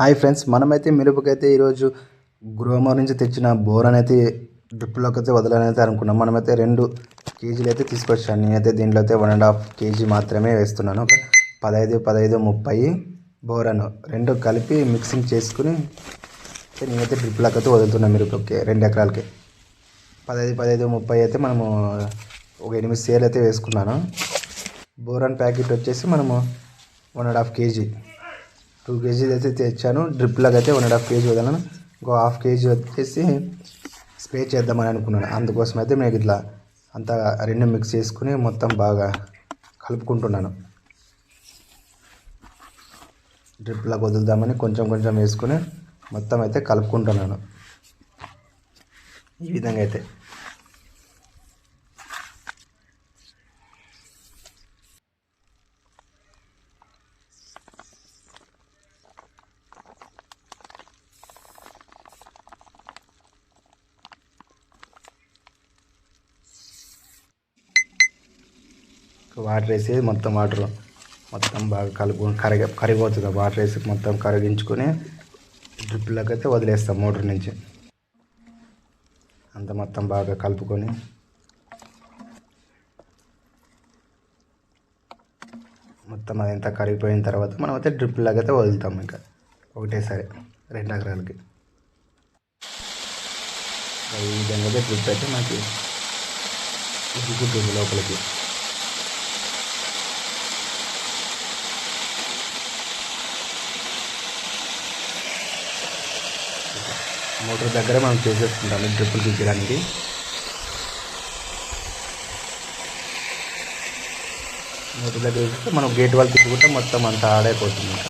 Hi friends మనమైతే మిరపకైతే ఈరోజు గృహమ నుంచి తెచ్చిన బోరన్ అయితే డ్రిప్లోకి అయితే వదలనైతే అనుకున్నాం. మనమైతే రెండు కేజీలు అయితే తీసుకొచ్చాను. నేనైతే దీంట్లో అయితే వన్ అండ్ హాఫ్ కేజీ మాత్రమే వేస్తున్నాను. ఒక పదహైదు పదహైదు ముప్పై బోరను రెండు కలిపి మిక్సింగ్ చేసుకుని అయితే నేనైతే డ్రిప్లోకి అయితే వదులుతున్నాను మిరపకి రెండు ఎకరాలకి. పదహైదు పదహైదు ముప్పై అయితే మనము ఒక ఎనిమిది సేల్ అయితే వేసుకున్నాను. బోరాన్ ప్యాకెట్ వచ్చేసి మనము one and half KG. Two కేజీలు అయితే తెచ్చాను. డ్రిప్లాగా అయితే వన్ అండ్ హాఫ్ కేజీ వదలను. ఇంకో హాఫ్ కేజీ వచ్చేసి స్ప్రే చేద్దామని అనుకున్నాను. అందుకోసం అయితే నేను ఇట్లా అంతా రెండు మిక్స్ చేసుకుని మొత్తం బాగా కలుపుకుంటున్నాను. డ్రిప్లాగా వదులుదామని కొంచెం కొంచెం వేసుకుని మొత్తం అయితే కలుపుకుంటున్నాను. ఈ విధంగా అయితే. వాటర్ వేసి మొత్తం వాటర్ మొత్తం బాగా కలుపు కరిగ కరిగిపోతుంది. వాటర్ వేసి మొత్తం కరిగించుకొని డ్రిప్లోకి అయితే వదిలేస్తాం మోటార్ నుంచి. అంత మొత్తం బాగా కలుపుకొని మొత్తం అదంతా కరిగిపోయిన తర్వాత మనం అయితే డ్రిప్లోకి అయితే వదులుతాం ఇంకా. ఒకటేసారి రెండు ఎకరాలకి ఈ విధంగా అయితే డ్రిప్ అయితే మనకి ఉడుకుతుంది లోపలికి మోటార్ దగ్గర మనం చేసేసుకుంటాము డ్రిప్పులు తీయడానికి. మోటార్ దగ్గర మనం గేట్ వాళ్ళు తిప్పుకుంటే మొత్తం అంతా ఆడైపోతుంది.